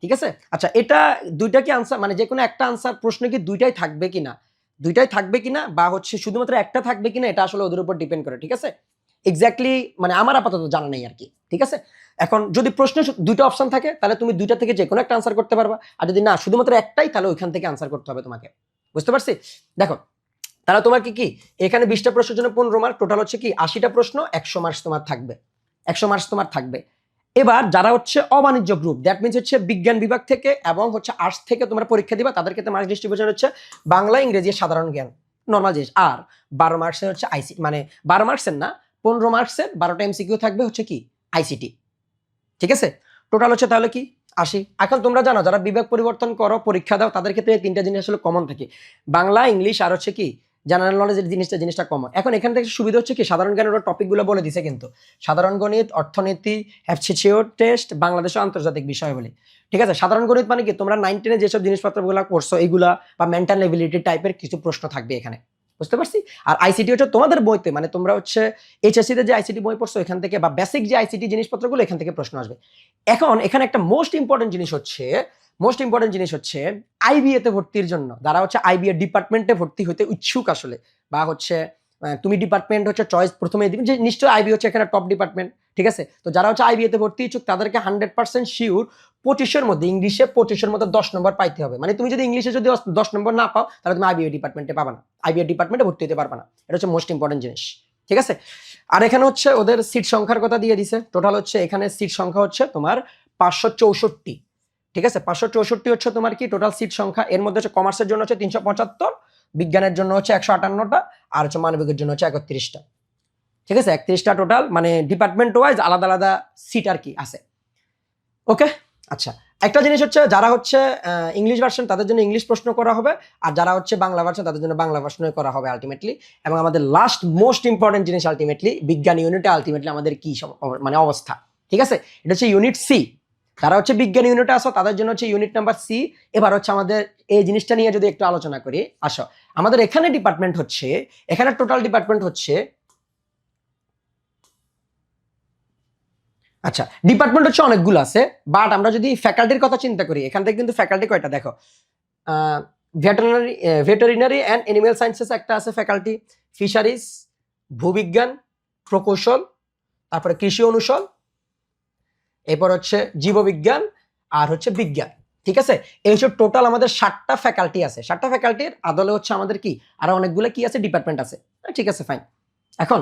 ঠিক আছে? আচ্ছা এটা দুইটা কি আনসার মানে যে কোনো একটা আনসার প্রশ্ন কি দুইটাই থাকবে কিনা? দুইটাই থাকবে কিনা বা হচ্ছে শুধুমাত্র একটা থাকবে কিনা, এটা আসলে ওদের উপর ডিপেন্ড করে, ঠিক আছে? এক্স্যাক্টলি মানে আমার আপাতত জানা নেই আর কি ঠিক আছে? এখন যদি প্রশ্ন দুইটা অপশন থাকে, তাহলে তুমি দুইটা থেকে যে কোনো একটা আনসার করতে পারবা। আর যদি না, শুধুমাত্র একটাই, তাহলে ওইখান থেকে আনসার করতে হবে তোমাকে। বুঝতে পারছি? দেখো, তাহলে তোমার কি কি? এখানে বিশটা প্রশ্নের জন্য পনেরো মার্ক টোটাল হচ্ছে কি, আশিটা প্রশ্ন, একশো মার্কস তোমার থাকবে। একশো মার্কস তোমার থাকবে। এবার যারা হচ্ছে অবাণিজ্য গ্রুপ দ্যাট মিনস হচ্ছে বিজ্ঞান বিভাগ থেকে এবং হচ্ছে আর্টস থেকে তোমরা পরীক্ষা দিবা তাদের ক্ষেত্রে মার্কস ডিস্ট্রিবিউশন হচ্ছে বাংলা, ইংরেজি, সাধারণ জ্ঞান নর্মাল জিনিস। আর বারো মার্কসের হচ্ছে আইসি মানে বারো মার্কসের না, পনেরো মার্কসের বারোটা এমসিকিউ থাকবে হচ্ছে কি? আইসিটি ঠিক আছে? টোটাল হচ্ছে তাহলে কি? আশি। এখন তোমরা জানো, যারা বিভাগ পরিবর্তন করো, পরীক্ষা দাও, তাদের ক্ষেত্রে তিনটা জিনিস আসলে কমন থাকে। বাংলা, ইংলিশ আর হচ্ছে কি? জেনারেল নলেজের জিনিসটা জিনিসটা কমন এখন এখান থেকে সুবিধা হচ্ছে কি, সাধারণ জ্ঞানের টপিকগুলো বলে দিছে কিন্তু। সাধারণ গণিত, অর্থনীতি অ্যাপসিচিও টেস্ট বাংলাদেশের আন্তর্জাতিক বিষয় বলে। ঠিক আছে? সাধারণ গণিত মানে কি, তোমরা নাইন টেনে যেসব জিনিসপত্রগুলো করছ এইগুলা বা মেন্টাল এবিলিটি টাইপের কিছু প্রশ্ন থাকবে এখানে। বুঝতে পারছি? আর আইসিটি হচ্ছে তোমাদের বইতে মানে তোমরা হচ্ছে এইচএসসি তে যে আইসিটি বই পড়ছো, এখান থেকে বা বেসিক যে আইসিটি জিনিসপত্রগুলো, এখান থেকে প্রশ্ন আসবে। এখন এখানে একটা মোস্ট ইম্পর্টেন্ট জিনিস হচ্ছে মোস্ট ইম্পর্টেন্ট জিনিস হচ্ছে আইবিএ তে ভর্তির জন্য। যারা হচ্ছে আইবিএ ডিপার্টমেন্টে ভর্তি হতে ইচ্ছুক আসলে, বা হচ্ছে তুমি ডিপার্টমেন্ট হচ্ছে চয়েস প্রথমে দিবে, যে নিশ্চয়ই আইবি হচ্ছে এখানে টপ ডিপার্টমেন্ট ঠিক আছে? তো যারা হচ্ছে আইবিএ তে ভর্তি ইচ্ছুক, তাদেরকে হান্ড্রেড পার্সেন্ট শিওর পঁচিশের মধ্যে, ইংলিশে পঁচিশের মধ্যে দশ নম্বর পাইতে হবে। মানে তুমি যদি ইংলিশে যদি দশ- নম্বর না পাও, তাহলে তুমি আইবিএ ডিপার্টমেন্টে পাবা না। আইবিএ ডিপার্টমেন্টে ভর্তি হতে পারবে না। এটা হচ্ছে মোস্ট ইম্পর্টেন্ট জিনিস। ঠিক আছে? আর এখানে হচ্ছে ওদের সিট সংখ্যার কথা দিয়ে দিছে। টোটাল হচ্ছে এখানে সিট সংখ্যা হচ্ছে তোমার পাঁচশো চৌষট্টি। ঠিক আছে? পাঁচশো চৌষট্টি হচ্ছে তোমার কি? টোটাল সিট সংখ্যা। এর মধ্যে হচ্ছে কমার্সের জন্য হচ্ছে তিনশো পঁচাত্তর, বিজ্ঞানের জন্য হচ্ছে একশো আটান্নটা, আর হচ্ছে মানবিকের জন্য হচ্ছে একত্রিশটা। ঠিক আছে? একত্রিশটা টোটাল মানে ডিপার্টমেন্ট ওয়াইজ আলাদা আলাদা সিট আর কি আছে। ওকে আচ্ছা একটা জিনিস হচ্ছে যারা হচ্ছে ইংলিশ ভার্সন তাদের জন্য ইংলিশ প্রশ্ন করা হবে, আর যারা হচ্ছে বাংলা ভার্সন তাদের জন্য বাংলা ভার্সনে করা হবে আলটিমেটলি এবং আমাদের লাস্ট মোস্ট ইম্পর্টেন্ট জিনিস আলটিমেটলি বিজ্ঞান ইউনিটে আলটিমেটলি আমাদের কি মানে অবস্থা, ঠিক আছে? এটা হচ্ছে ইউনিট সি তারা হচ্ছে বিজ্ঞান ইউনিটে আসো তাদের জন্য হচ্ছে ইউনিট নাম্বার সি এবার হচ্ছে আমাদের এই জিনিসটা নিয়ে যদি একটু আলোচনা করি, আসো। আমাদের এখানে ডিপার্টমেন্ট হচ্ছে, এখানে টোটাল ডিপার্টমেন্ট হচ্ছে আচ্ছা ডিপার্টমেন্ট হচ্ছে অনেকগুলো আছে বাট আমরা যদি ফ্যাকাল্টির কথা চিন্তা করি, এখান থেকে কিন্তু ফ্যাকাল্টি কয়টা? দেখো veterinary veterinary and animal sciences একটা আছে ফ্যাকাল্টি ফিশারিজ ভূবিজ্ঞান, প্রকৌশল, তারপরে কৃষি অনুষদ, এরপর হচ্ছে জীববিজ্ঞান, আর হচ্ছে বিজ্ঞান, ঠিক আছে? এই হচ্ছে টোটাল আমাদের ষাটটা ফ্যাকাল্টি আছে। ষাটটা ফ্যাকাল্টির আদলে হচ্ছে আমাদের কি? আরও অনেকগুলো কি আছে? ডিপার্টমেন্ট আছে। ঠিক আছে ফাইন এখন,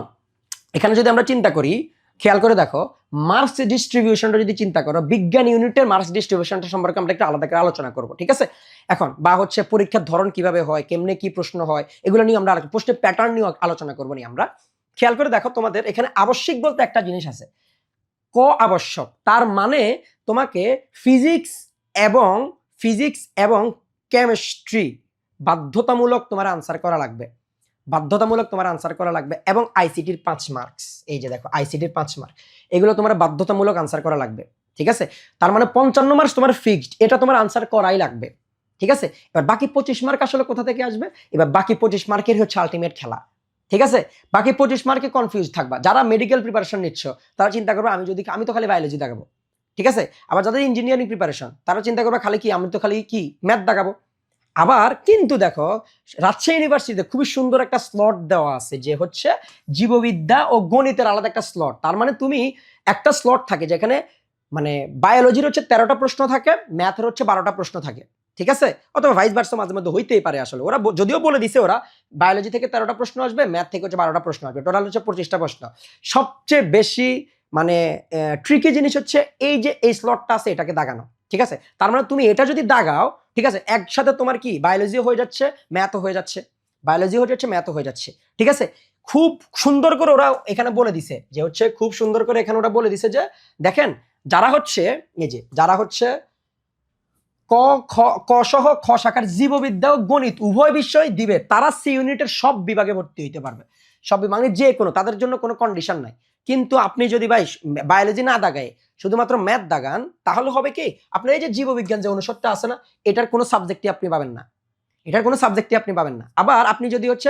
এখানে যদি আমরা চিন্তা করি খেয়াল করে দেখো মার্কস ডিস্ট্রিবিউশনটা যদি চিন্তা করো, বিজ্ঞান ইউনিটের মার্কস ডিস্ট্রিবিউশনটা সম্পর্কে আমরা একটু আলাদা করে আলোচনা করব, ঠিক আছে? এখন, বা হচ্ছে পরীক্ষার ধরন কীভাবে হয়, কেমনে কি প্রশ্ন হয়, এগুলো নিয়ে আমরা প্রশ্নের প্যাটার্ন নিয়ে আলোচনা করব নি আমরা। খেয়াল করে দেখো, তোমাদের এখানে আবশ্যিক বলতে একটা জিনিস আছে। ক আবশ্যক, তার মানে তোমাকে ফিজিক্স এবং ফিজিক্স এবং কেমিস্ট্রি বাধ্যতামূলক তোমার আনসার করা লাগবে। বাধ্যতামূলক তোমার আনসার করা লাগবে এবং আইসিটির পাঁচ মার্কস এই যে দেখো আইসিটির পাঁচ মার্ক এগুলো তোমার বাধ্যতামূলক আনসার করা লাগবে, ঠিক আছে? তার মানে পঞ্চান্ন মার্কস তোমার ফিক্সড এটা তোমার আনসার করাই লাগবে, ঠিক আছে? এবার বাকি পঁচিশ মার্ক আসলে কোথা থেকে আসবে? এবার বাকি পঁচিশ মার্কের হচ্ছে আলটিমেট খেলা, ঠিক আছে? বাকি পঁচিশ মার্কে কনফিউজ থাকবা। যারা মেডিকেল প্রিপারেশন নিচ্ছ, তারা চিন্তা করবে, আমি যদি, আমি তো খালি বায়োলজি দেখাবো, ঠিক আছে? আবার যাদের ইঞ্জিনিয়ারিং প্রিপারেশন তারা চিন্তা করবে, খালি কি, আমি তো খালি কি ম্যাথ দেখাবো আবার কিন্তু দেখো, রাজশাহী ইউনিভার্সিটিতে খুবই সুন্দর একটা স্লট দেওয়া আছে, যে হচ্ছে জীববিদ্যা ও গণিতের আলাদা একটা স্লট তার মানে তুমি একটা স্লট থাকে যেখানে মানে বায়োলজির হচ্ছে তেরোটা প্রশ্ন থাকে ম্যাথের হচ্ছে বারোটা প্রশ্ন থাকে, ঠিক আছে? অথবা ভাইস ভার্সা মাঝে মধ্যে হইতেই পারে আসলে। ওরা যদিও বলে দিছে ওরা বায়োলজি থেকে তেরোটা প্রশ্ন আসবে ম্যাথ থেকে হচ্ছে বারোটা প্রশ্ন আসবে। টোটাল হচ্ছে পঁচিশটা প্রশ্ন। সবচেয়ে বেশি মানে ট্রিকি জিনিস হচ্ছে এই যে এই স্লটটা আছে, এটাকে দাগানো। ঠিক আছে? তার মানে তুমি এটা যদি দাগাও, ঠিক আছে? একসাথে তোমার কি? বায়োলজিও হয়ে যাচ্ছে ম্যাথও হয়ে যাচ্ছে। বায়োলজি হয়ে যাচ্ছে ম্যাথও হয়ে যাচ্ছে। ঠিক আছে? খুব সুন্দর করে ওরা এখানে বলে দিছে যে হচ্ছে খুব সুন্দর করে এখানে ওরা বলে দিছে যে, দেখেন, যারা হচ্ছে, এই যে, যারা হচ্ছে ক, খ, ক সহ খ শাখার জীববিদ্যা ও গণিত উভয় বিষয় দিবে, তারা সি ইউনিটের সব বিভাগে ভর্তি হইতে পারবে। সব বিভাগ মানে যে কোনো, তাদের জন্য কোনো কন্ডিশন নাই। কিন্তু আপনি যদি ভাই বায়োলজি না দাগায় শুধুমাত্র ম্যাথ দাগান, তাহলে হবে কি? আপনার এই যে জীববিজ্ঞান যে অনুষদটা আছে না, এটার কোনো সাবজেক্টই আপনি পাবেন না। এটার কোনো সাবজেক্টই আপনি পাবেন না। আবার আপনি যদি হচ্ছে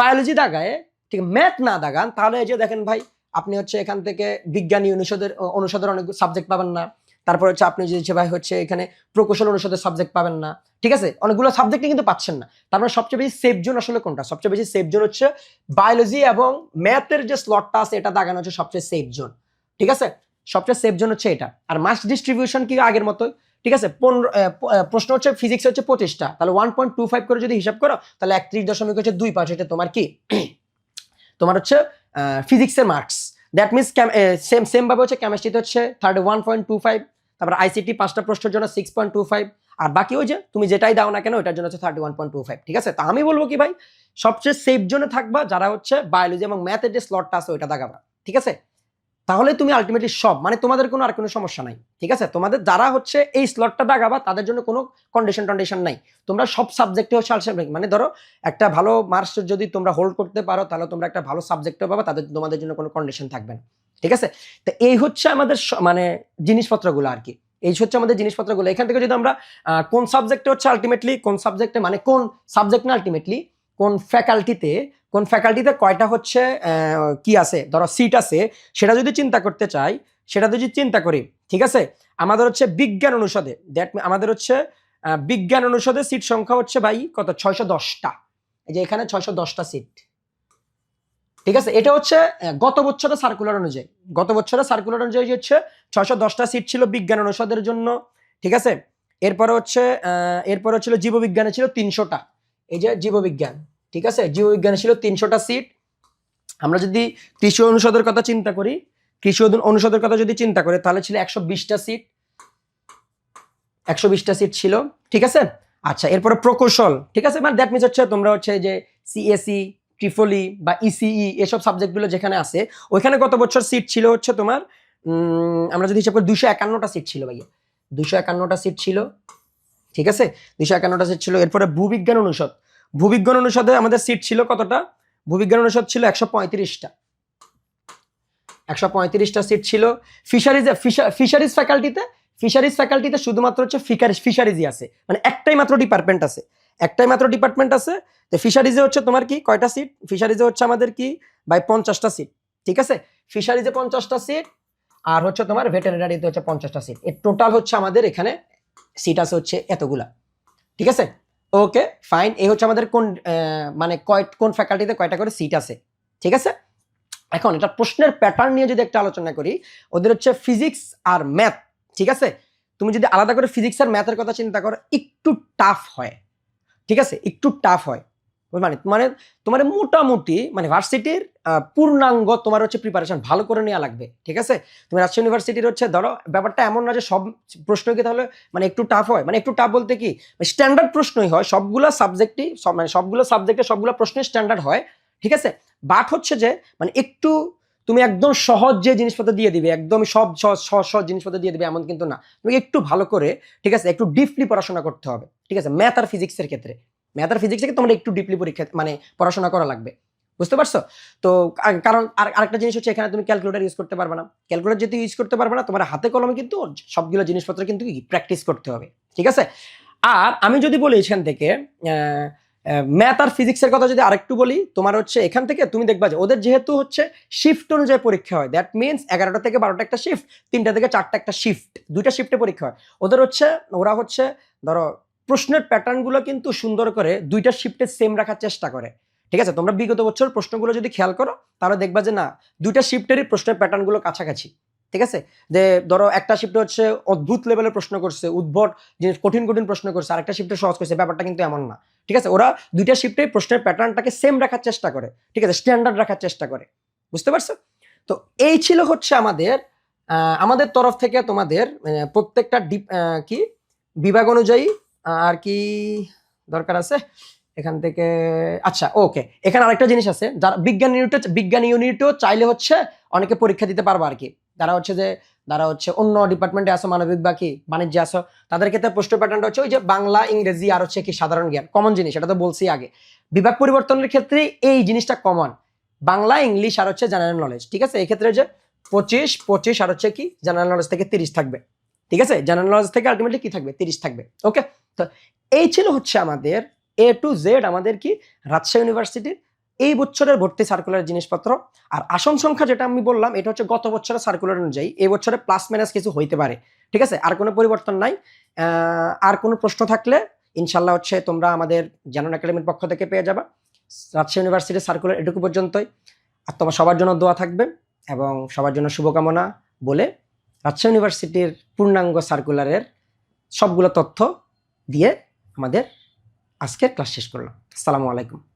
বায়োলজি দাগায়, ঠিক ম্যাথ না দাগান, তাহলে এই যে দেখেন ভাই, আপনি হচ্ছে এখান থেকে বিজ্ঞানী অনুষদের অনুষদের অনেক সাবজেক্ট পাবেন না। তারপর হচ্ছে আপনি যদি ভাই হচ্ছে এখানে প্রকৌশল অনুষদের সাবজেক্ট পাবেন না, ঠিক আছে? অনেকগুলো সাবজেক্টই কিন্তু পাচ্ছেন না। তার মানে সবচেয়ে বেশি সেফ জোন আসলে কোনটা? সবচেয়ে বেশি সেফ জোন হচ্ছে বায়োলজি এবং ম্যাথের যে স্লটটা আছে, এটা দাগানো হচ্ছে সবচেয়ে সেফ জোন ঠিক আছে? সবচেয়ে সেফ জোন হচ্ছে এটা। আর মাস ডিস্ট্রিবিউশন কি আগের মতোই, ঠিক আছে? পনেরো প্রশ্ন হচ্ছে ফিজিক্স হচ্ছে পঁচিশটা। তাহলে ওয়ান পয়েন্ট টু ফাইভ করে যদি হিসাব করো, তাহলে একত্রিশ দশমিক হচ্ছে দুই পাঁচ। এটা তোমার কি? তোমার হচ্ছে ফিজিক্সের marks that means same same ভাবে হচ্ছে কেমিস্ট্রিতে হচ্ছে thirty one point two five তারপর আইসিটি পাঁচটা প্রশ্নের জন্য সিক্স পয়েন্ট টু ফাইভ আর বাকি ওই যে তুমি যেটাই দাও না কেন ওটার জন্য হচ্ছে thirty one point two five ঠিক আছে? তা আমি বলব কি ভাই, সবচেয়ে সেফ জোনে থাকবা যারা হচ্ছে বায়োলজি এবং ম্যাথের যে স্লটটা আছে, ওইটা দাগাবা, ঠিক আছে? তাহলে তুমি আলটিমেটলি সব মানে তোমাদের কোনো আর কোনো সমস্যা নাই, ঠিক আছে? তোমাদের যারা হচ্ছে এই স্লটটা দাগাবা, তাদের জন্য কোনো কন্ডিশন টন্ডিশন নাই। তোমরা সব সাবজেক্টে হচ্ছে আলসেম মানে ধরো একটা ভালো মার্কস যদি তোমরা হোল্ড করতে পারো, তাহলে তোমরা একটা ভালো সাবজেক্টও পাবা, তাদের তোমাদের জন্য কোনো কন্ডিশন থাকবে না। ঠিক আছে? তো এই হচ্ছে আমাদের মানে জিনিসপত্রগুলো আর কি। এই হচ্ছে আমাদের জিনিসপত্রগুলো। এখান থেকে যদি আমরা কোন সাবজেক্টে হচ্ছে আলটিমেটলি কোন সাবজেক্টে মানে কোন সাবজেক্ট না আলটিমেটলি কোন ফ্যাকাল্টিতে কোন ফ্যাকাল্টিতে কয়টা হচ্ছে কি আছে, ধরো সিট আছে, সেটা যদি চিন্তা করতে চাই, সেটা যদি চিন্তা করি, ঠিক আছে? আমাদের হচ্ছে বিজ্ঞান অনুষদে দ্যাট আমাদের হচ্ছে বিজ্ঞান অনুষদে সিট সংখ্যা হচ্ছে ভাই কত? ছয়শো দশটা। এই যে এখানে ছয়শো দশটা সিট ঠিক আছে? এটা হচ্ছে গত বছরের সার্কুলার অনুযায়ী। গত বছরের সার্কুলার অনুযায়ী হচ্ছে, ছয়শো দশটা সিট ছিল বিজ্ঞান অনুষদের জন্য, ঠিক আছে? এরপরে হচ্ছে এরপরে ছিল জীববিজ্ঞানে ছিল তিনশোটা। এই যে জীববিজ্ঞান, ঠিক আছে? জীববিজ্ঞানে ছিল তিনশোটা সিট আমরা যদি কৃষি অনুষদের কথা চিন্তা করি, কৃষি অনুষদের কথা যদি চিন্তা করি, তাহলে ছিল একশো বিশটা সিট একশো বিশটা সিট ছিল, ঠিক আছে? আচ্ছা এরপরে প্রকৌশল, ঠিক আছে? মানে দ্যাট মিনস হচ্ছে তোমরা হচ্ছে যে সিএসি ট্রিফলি বা ইসিই এসব সাবজেক্টগুলো যেখানে আছে, ওইখানে গত বছর সিট ছিল হচ্ছে তোমার আমরা যদি হিসাব করি দুশো একান্নটা সিট ছিল ভাইয়া। দুশো একান্নটা সিট ছিল, ঠিক আছে? দুশো একান্নটা সিট ছিল, এরপরে ভূবিজ্ঞান অনুষদ। ভূবিজ্ঞান অনুষদে আমাদের সিট ছিল কতটা? ভূবিজ্ঞান অনুষদ ছিল একশো পঁয়ত্রিশটা। একশো পঁয়ত্রিশটা সিট ছিল। ফিশারিজ ফিশারিজ ফ্যাকাল্টিতে ফিশারিজ ফ্যাকাল্টিতে শুধুমাত্র হচ্ছে ফিকারি, ফিশারিজই আছে। মানে একটাই মাত্র ডিপার্টমেন্ট আছে। একটাই মাত্র ডিপার্টমেন্ট আছে, তো ফিশারিজে হচ্ছে তোমার কি, কয়টা সিট ফিশারিজে হচ্ছে আমাদের কি বাই পঞ্চাশটা সিট ঠিক আছে? ফিশারিজে পঞ্চাশটা সিট আর হচ্ছে তোমার ভেটেরিনারিতে হচ্ছে পঞ্চাশটা সিট এর টোটাল হচ্ছে আমাদের এখানে সিট আছে হচ্ছে এতগুলা, ঠিক আছে? ওকে ফাইন এই হচ্ছে আমাদের কোন মানে কয়, কোন ফ্যাকাল্টিতে কয়টা করে সিট আছে, ঠিক আছে? এখন এটা প্রশ্নের প্যাটার্ন নিয়ে যদি একটা আলোচনা করি, ওদের হচ্ছে ফিজিক্স আর ম্যাথ ঠিক আছে? তুমি যদি আলাদা করে ফিজিক্স আর ম্যাথের কথা চিন্তা করো, একটু টাফ হয়। ঠিক আছে? একটু টাফ হয়। মানে মানে তোমার মোটামুটি মানে ভার্সিটির পূর্ণাঙ্গ তোমার হচ্ছে প্রিপারেশন ভালো করে নেওয়া লাগবে, ঠিক আছে? তুমি রাজশাহী ইউনিভার্সিটির হচ্ছে ধরো, ব্যাপারটা এমন না যে সব প্রশ্ন কি তাহলে মানে একটু টাফ হয়? মানে একটু টাফ বলতে কি স্ট্যান্ডার্ড প্রশ্নই হয়, সবগুলো সাবজেক্টই সব মানে সবগুলো সাবজেক্টে সবগুলো প্রশ্নই স্ট্যান্ডার্ড হয়, ঠিক আছে? বাট হচ্ছে যে মানে একটু তুমি একদম সহজ যে জিনিসপত্র দিয়ে দিবে একদম সব সহজ সহজ সহজ জিনিসপত্র দিয়ে দিবে এমন কিন্তু না। তুমি একটু ভালো করে, ঠিক আছে, একটু ডিপলি পড়াশোনা করতে হবে, ঠিক আছে ম্যাথ আর ফিজিক্সের ক্ষেত্রে। ম্যাথ আর ফিজিক্সে তোমার একটু ডিপলি পরীক্ষা মানে পড়াশোনা করা লাগবে, বুঝতে পারছ? তো কারণ আর, আরেকটা জিনিস হচ্ছে এখানে তুমি ক্যালকুলেটার ইউজ করতে পারবে না। ক্যালকুলেটার যদি ইউজ করতে পারবে না, তোমার হাতে কলমে কিন্তু সবগুলো জিনিসপত্র কিন্তু প্র্যাকটিস করতে হবে, ঠিক আছে? আর আমি যদি বলি এখান থেকে ম্যাথ আর ফিজিক্সের কথা যদি আরেকটু বলি, তোমার হচ্ছে এখান থেকে তুমি দেখবা যে ওদের যেহেতু হচ্ছে শিফট অনুযায়ী পরীক্ষা হয় দ্যাট মিনস এগারোটা থেকে বারোটা একটা শিফট তিনটা থেকে চারটা একটা শিফট দুইটা শিফটে পরীক্ষা হয়। ওদের হচ্ছে, ওরা হচ্ছে, ধরো, প্রশ্নের প্যাটার্নগুলো কিন্তু সুন্দর করে দুইটা শিফটে সেম রাখার চেষ্টা করে। ঠিক আছে? তোমরা বিগত বছর প্রশ্নগুলো যদি খেয়াল করো, তাহলে দেখবা যে না, দুইটা শিফটেরই প্রশ্নের প্যাটার্নগুলো কাছাকাছি। ঠিক আছে? যে ধরো একটা শিফটে হচ্ছে অদ্ভুত লেভেলের প্রশ্ন করছে, উদ্ভট জিনিস, কঠিন কঠিন প্রশ্ন করছে, আরেকটা শিফটে সহজ করছে, ব্যাপারটা কিন্তু এমন না। ঠিক আছে? ওরা দুইটা শিফটে প্রশ্নের প্যাটার্নটাকে সেম রাখার চেষ্টা করে। ঠিক আছে? স্ট্যান্ডার্ড রাখার চেষ্টা করে। বুঝতে পারছ? তো এই ছিল হচ্ছে আমাদের আমাদের তরফ থেকে তোমাদের প্রত্যেকটা ডিপ কি? বিভাগ অনুযায়ী আর কি দরকার আছে? এখান থেকে আচ্ছা ওকে এখানে আরেকটা জিনিস আছে, যারা বিজ্ঞান ইউনিটে বিজ্ঞান ইউনিটও চাইলে হচ্ছে অনেকে পরীক্ষা দিতে পারবে আর কি। যারা হচ্ছে যে যারা হচ্ছে অন্য ডিপার্টমেন্টে আসো, মানবিক বা কি, বাণিজ্যে আসো, তাদের ক্ষেত্রে প্রশ্ন প্যাটার্নটা হচ্ছে ওই যে বাংলা, ইংরেজি আর হচ্ছে কি সাধারণ জ্ঞান কমন জিনিস, এটা তো বলছি আগে। বিভাগ পরিবর্তনের ক্ষেত্রে এই জিনিসটা কমন বাংলা, ইংলিশ আর হচ্ছে জেনারেল নলেজ ঠিক আছে? এই ক্ষেত্রে যে পঁচিশ পঁচিশ আর হচ্ছে কি জেনারেল নলেজ থেকে তিরিশ থাকবে। ঠিক আছে? জেনারেল নলেজ থেকে আলটিমেটলি কি থাকবে? তিরিশ থাকবে। ওকে তো এই ছিল হচ্ছে আমাদের এ টু জেড আমাদের কি? রাজশাহী ইউনিভার্সিটির এই বছরের ভর্তি সার্কুলার জিনিসপত্র। আর আসন সংখ্যা যেটা আমি বললাম, এটা হচ্ছে গত বছরের সার্কুলার অনুযায়ী, এই বছরে প্লাস মাইনাস কিছু হইতে পারে। ঠিক আছে? আর কোনো পরিবর্তন নাই। আর কোনো প্রশ্ন থাকলে ইনশাল্লাহ হচ্ছে তোমরা আমাদের জানান একাডেমির পক্ষ থেকে পেয়ে যাবা। রাজশাহী ইউনিভার্সিটির সার্কুলার এটুকু পর্যন্তই। আর তোমার সবার জন্য দোয়া থাকবে এবং সবার জন্য শুভকামনা বলে রাজশাহী ইউনিভার্সিটির পূর্ণাঙ্গ সার্কুলারের সবগুলো তথ্য দিয়ে আমাদের আজকের ক্লাস শেষ করলাম। আসসালামু আলাইকুম।